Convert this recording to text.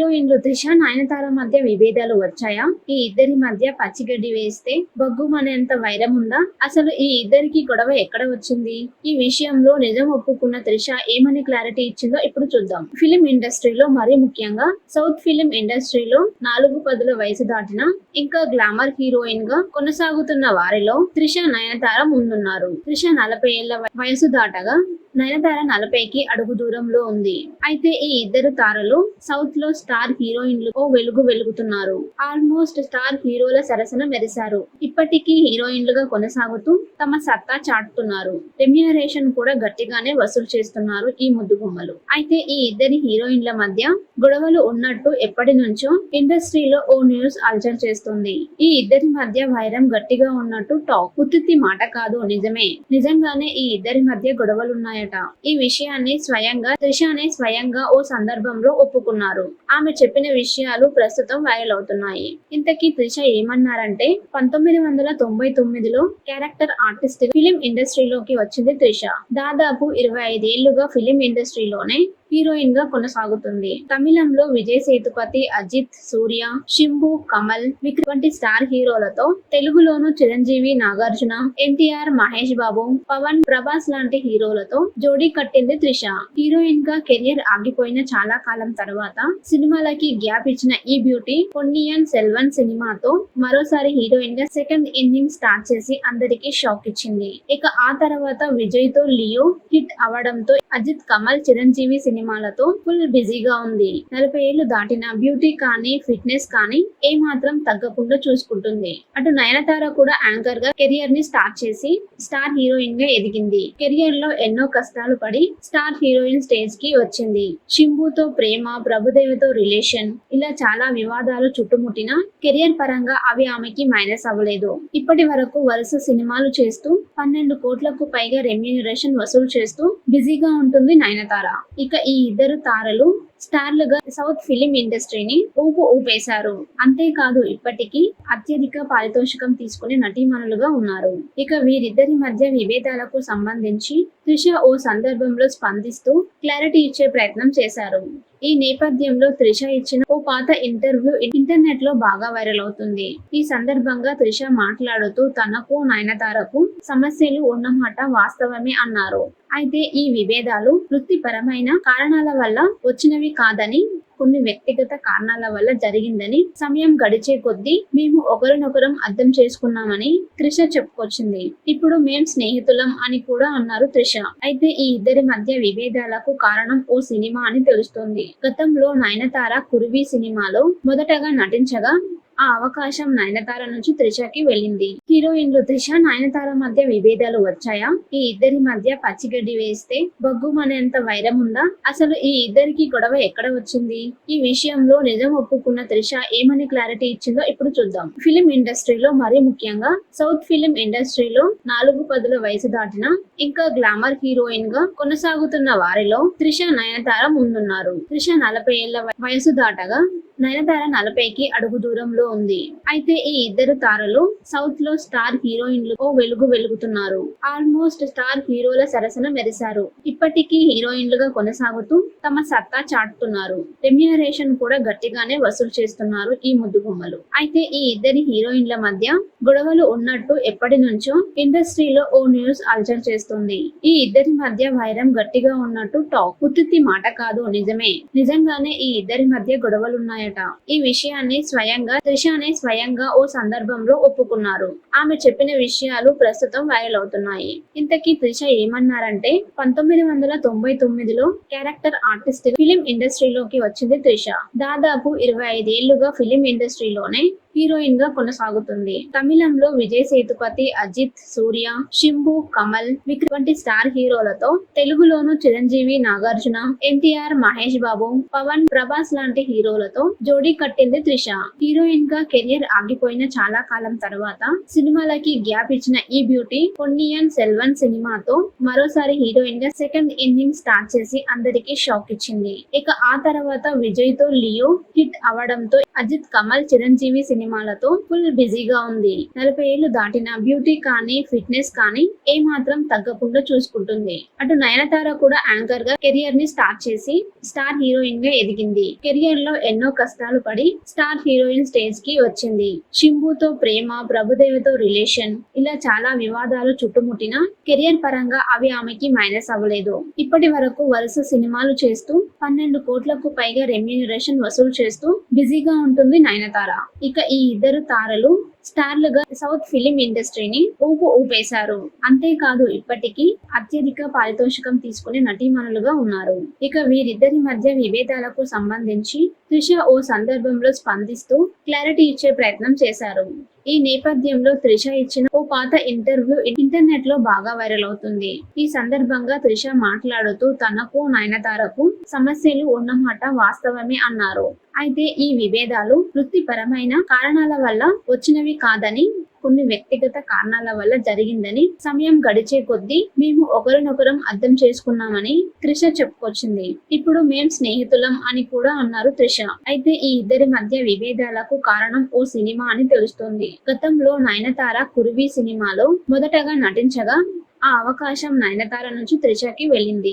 హీరోయిన్లు త్రిష నయనతార మధ్య విభేదాలు వచ్చాయా? ఈ ఇద్దరి మధ్య పచ్చిగడ్డి వేస్తే బగ్గుమనేంత వైరం ఉందా? అసలు ఈ ఇద్దరికి గొడవ ఎక్కడ వచ్చింది? ఈ విషయంలో నిజం ఒప్పుకున్న త్రిష ఏమని క్లారిటీ ఇచ్చిందో ఇప్పుడు చూద్దాం. ఫిలిం ఇండస్ట్రీలో మరీ ముఖ్యంగా సౌత్ ఫిలిం ఇండస్ట్రీలో నాలుగు పదుల వయసు దాటిన ఇంకా గ్లామర్ హీరోయిన్గా కొనసాగుతున్న వారిలో త్రిష నయనతార ముందున్నారు. త్రిష నలభై ఏళ్ళ వయసు దాటగా నయనతార నలభైకి అడుగు దూరంలో ఉంది. అయితే ఈ ఇద్దరు తారలు సౌత్లో స్టార్ హీరోయిన్లకు వెలుగు వెలుగుతున్నారు. ఆల్మోస్ట్ స్టార్ హీరోల సరసన మెరిశారు. ఇప్పటికీ హీరోయిన్లుగా కొనసాగుతూ తమ సత్తా చాటుతున్నారు. రెమ్యూనరేషన్ కూడా గట్టిగానే వసూలు చేస్తున్నారు ఈ ముద్దుగుమ్మలు. అయితే ఈ ఇద్దరి హీరోయిన్ల మధ్య గొడవలు ఉన్నట్టు ఎప్పటి నుంచో ఇండస్ట్రీలో ఓ న్యూస్ అల్చర్ చేస్తుంది. ఈ ఇద్దరి మధ్య వైరం గట్టిగా ఉన్నట్టు టాక్. ఉత్తి మాట కాదు నిజమే. నిజంగానే ఈ ఇద్దరి మధ్య గొడవలున్నాయట. ఈ విషయాన్ని స్వయంగా త్రిషానే స్వయంగా ఓ సందర్భంలో ఒప్పుకున్నారు. ఆమె చెప్పిన విషయాలు ప్రస్తుతం వైరల్ అవుతున్నాయి. ఇంతకీ త్రిష ఏమన్నారంటే పంతొమ్మిది వందల తొంభై తొమ్మిదిలో క్యారెక్టర్ ఆర్టిస్ట్ ఫిలిం ఇండస్ట్రీలోకి వచ్చింది త్రిష. దాదాపు ఇరవై ఐదేళ్ళుగా ఫిలిం ఇండస్ట్రీలోనే హీరోయిన్గా కొనసాగుతుంది. తమిళంలో విజయ్ సేతుపతి అజిత్ సూర్య శింభు కమల్ విక్రమ్ వంటి స్టార్ హీరోలతో తెలుగులోను చిరంజీవి నాగార్జున ఎన్టీఆర్ మహేష్ బాబు పవన్ ప్రభాస్ లాంటి హీరోలతో జోడీ కట్టింది త్రిష. హీరోయిన్గా కెరియర్ ఆగిపోయిన చాలా కాలం తర్వాత సినిమాలకి గ్యాప్ ఇచ్చిన ఈ బ్యూటీ పొన్నియన్ సెల్వన్ సినిమాతో మరోసారి హీరోయిన్గా సెకండ్ ఇన్నింగ్ స్టార్ట్ చేసి అందరికీ షాక్ ఇచ్చింది. ఇక ఆ తర్వాత విజయ్తో లియో హిట్ అవడంతో అజిత్ కమల్ చిరంజీవి సినిమాలతో ఫుల్ బిజీగా ఉంది. నలభై ఏళ్ళు దాటిన బ్యూటీ కానీ ఫిట్నెస్ కానీ ఏ మాత్రం తగ్గకుండా చూసుకుంటుంది. అటు నయనతార కూడా యాంకర్గా కెరియర్ని స్టార్ట్ చేసి స్టార్ హీరోయిన్గా ఎదిగింది. కెరియర్లో ఎన్నో కష్టాలు పడి స్టార్ హీరోయిన్ స్టేజ్కి వచ్చింది. శింభుతో ప్రేమ ప్రభుదేవితో రిలేషన్ ఇలా చాలా వివాదాలు చుట్టుముట్టిన కెరియర్ పరంగా అవి ఆమెకి మైనస్ అవ్వలేదు. ఇప్పటి వరకు వరుస సినిమాలు చేస్తూ పన్నెండు కోట్లకు పైగా రెమ్యూనరేషన్ వసూలు చేస్తూ బిజీగా ఉంటుంది నయనతార. ఇక ఈ ఇద్దరు తారలు స్టార్లుగా సౌత్ ఫిలిం ఇండస్ట్రీని ఊపు ఊపేశారు. అంతేకాదు ఇప్పటికీ అత్యధిక పారితోషికం తీసుకునే నటీమణులుగా ఉన్నారు. ఇక వీరిద్దరి మధ్య విభేదాలకు సంబంధించి త్రిష ఓ సందర్భంలో స్పందిస్తూ క్లారిటీ ఇచ్చే ప్రయత్నం చేశారు. ఈ నేపథ్యంలో త్రిష ఇచ్చిన ఓ పాత ఇంటర్వ్యూ ఇంటర్నెట్లో బాగా వైరల్ అవుతుంది. ఈ సందర్భంగా త్రిష మాట్లాడుతూ తనకు నయనతారకు సమస్యలు ఉన్నమాట వాస్తవమే అన్నారు. అయితే ఈ విభేదాలు వృత్తిపరమైన కారణాల వల్ల వచ్చినవి కాదని కొన్ని వ్యక్తిగత కారణాల వల్ల జరిగిందని సమయం గడిచే కొద్దీ మేము ఒకరినొకరం అర్థం చేసుకున్నామని త్రిష చెప్పుకొచ్చింది. ఇప్పుడు మేం స్నేహితులం అని కూడా అన్నారు త్రిష. అయితే ఈ ఇద్దరి మధ్య విభేదాలకు కారణం ఓ సినిమా అని తెలుస్తోంది. గతంలో నయనతార కురువి సినిమాలో మొదటగా నటించగా ఆ అవకాశం నయనతార నుంచి త్రిషకి వెళ్ళింది. హీరోయిన్లు త్రిష నయనతార మధ్య విభేదాలు వచ్చాయా? ఈ ఇద్దరి మధ్య పచ్చిగడ్డి వేస్తే బొగ్గుమనేంత వైరం ఉందా? అసలు ఈ ఇద్దరికి గొడవ ఎక్కడ వచ్చింది? ఈ విషయంలో నిజం ఒప్పుకున్న త్రిష ఏమని క్లారిటీ ఇచ్చిందో ఇప్పుడు చూద్దాం. ఫిలిం ఇండస్ట్రీలో మరీ ముఖ్యంగా సౌత్ ఫిలిం ఇండస్ట్రీలో నాలుగు పదుల వయసు దాటిన ఇంకా గ్లామర్ హీరోయిన్గా కొనసాగుతున్న వారిలో త్రిష నయనతార ముందున్నారు. త్రిష నలభై ఏళ్ళ వయసు దాటగా నయనతార నలభైకి అడుగు దూరంలో ఉంది. అయితే ఈ ఇద్దరు తారలు సౌత్లో స్టార్ హీరోయిన్లు వెలుగు వెలుగుతున్నారు. ఆల్మోస్ట్ స్టార్ హీరోల సరసన మెరిశారు. ఇప్పటికీ హీరోయిన్లుగా కొనసాగుతూ తమ సత్తా చాటుతున్నారు. రెమ్యూనరేషన్ కూడా గట్టిగానే వసూలు చేస్తున్నారు ఈ ముద్దుగుమ్మలు. అయితే ఈ ఇద్దరి హీరోయిన్ల మధ్య గొడవలు ఉన్నట్టు ఎప్పటి నుంచో ఇండస్ట్రీలో ఓ న్యూస్ అల్చర్ చేస్తుంది. ఈ ఇద్దరి మధ్య వైరం గట్టిగా ఉన్నట్టు టాక్. ఉత్తి మాట కాదు నిజమే. నిజంగానే ఈ ఇద్దరి మధ్య గొడవలున్నాయట ఈ విషయాన్ని స్వయంగా త్రిషానే స్వయంగా ఓ సందర్భంలో ఒప్పుకున్నారు. ఆమె చెప్పిన విషయాలు ప్రస్తుతం వైరల్ అవుతున్నాయి. ఇంతకీ త్రిష ఏమన్నారంటే పంతొమ్మిది వందల తొంభై తొమ్మిదిలో క్యారెక్టర్ ఆర్టిస్ట్ ఫిలిం ఇండస్ట్రీలోకి వచ్చింది త్రిష. దాదాపు ఇరవై ఐదేళ్ళుగా ఫిలిం ఇండస్ట్రీలోనే హీరోయిన్గా కొనసాగుతుంది. తమిళంలో విజయ్ సేతుపతి అజిత్ సూర్య శింభు కమల్ విక్రమ్ వంటి స్టార్ హీరోలతో తెలుగులోను చిరంజీవి నాగార్జున ఎన్టీఆర్ మహేష్ బాబు పవన్ ప్రభాస్ లాంటి హీరోలతో జోడీ కట్టింది త్రిష. హీరోయిన్గా కెరియర్ ఆగిపోయిన చాలా కాలం తర్వాత సినిమాలకి గ్యాప్ ఇచ్చిన ఈ బ్యూటీ పొన్నియన్ సెల్వన్ సినిమాతో మరోసారి హీరోయిన్గా సెకండ్ ఇన్నింగ్ స్టార్ట్ చేసి అందరికీ షాక్ ఇచ్చింది. ఇక ఆ తర్వాత విజయ్తో లియో హిట్ అవడంతో అజిత్ కమల్ చిరంజీవి సినిమాలతో ఫుల్ బిజీగా ఉంది. నలభై ఏళ్ళు దాటిన బ్యూటీ కానీ ఫిట్నెస్ కానీ ఏ మాత్రం తగ్గకుండా చూసుకుంటుంది. అటు నయనతార కూడా యాంకర్గా కెరియర్ని స్టార్ట్ చేసి స్టార్ హీరోయిన్గా ఎదిగింది. కెరియర్లో ఎన్నో కష్టాలు పడి స్టార్ హీరోయిన్ స్టేజ్కి వచ్చింది. శింభుతో ప్రేమ ప్రభుదేవితో రిలేషన్ ఇలా చాలా వివాదాలు చుట్టుముట్టిన కెరియర్ పరంగా అవి ఆమెకి మైనస్ అవ్వలేదు. ఇప్పటి వరకు వరుస సినిమాలు చేస్తూ పన్నెండు కోట్లకు పైగా రెమ్యూనరేషన్ వసూలు చేస్తూ బిజీగా ఉంటుంది నయనతార. ఇక ఈ ఇద్దరు తారలు స్టార్లుగా సౌత్ ఫిలిం ఇండస్ట్రీని ఊపు ఊపేశారు. అంతేకాదు ఇప్పటికీ అత్యధిక పారితోషికం తీసుకునే నటీమణులుగా ఉన్నారు. ఇక వీరిద్దరి మధ్య విభేదాలకు సంబంధించి త్రిష ఓ సందర్భంలో స్పందిస్తూ క్లారిటీ ఇచ్చే ప్రయత్నం చేశారు. ఈ నేపథ్యంలో త్రిష ఇచ్చిన ఓ పాత ఇంటర్వ్యూ ఇంటర్నెట్లో బాగా వైరల్ అవుతుంది. ఈ సందర్భంగా త్రిష మాట్లాడుతూ తనకు నయనతారకు సమస్యలు ఉన్నమాట వాస్తవమే అన్నారు. అయితే ఈ విభేదాలు వృత్తిపరమైన కారణాల వల్ల వచ్చినవి కాదని కొన్ని వ్యక్తిగత కారణాల వల్ల జరిగిందని సమయం గడిచే కొద్దీ మేము ఒకరినొకరం అర్థం చేసుకున్నామని త్రిష చెప్పుకొచ్చింది. ఇప్పుడు మేం స్నేహితులం అని కూడా అన్నారు త్రిష. అయితే ఈ ఇద్దరి మధ్య విభేదాలకు కారణం ఓ సినిమా అని తెలుస్తోంది. గతంలో నయనతార కురువి సినిమాలో మొదటగా నటించగా ఆ అవకాశం నయనతార నుంచి త్రిషకి వెళ్ళింది.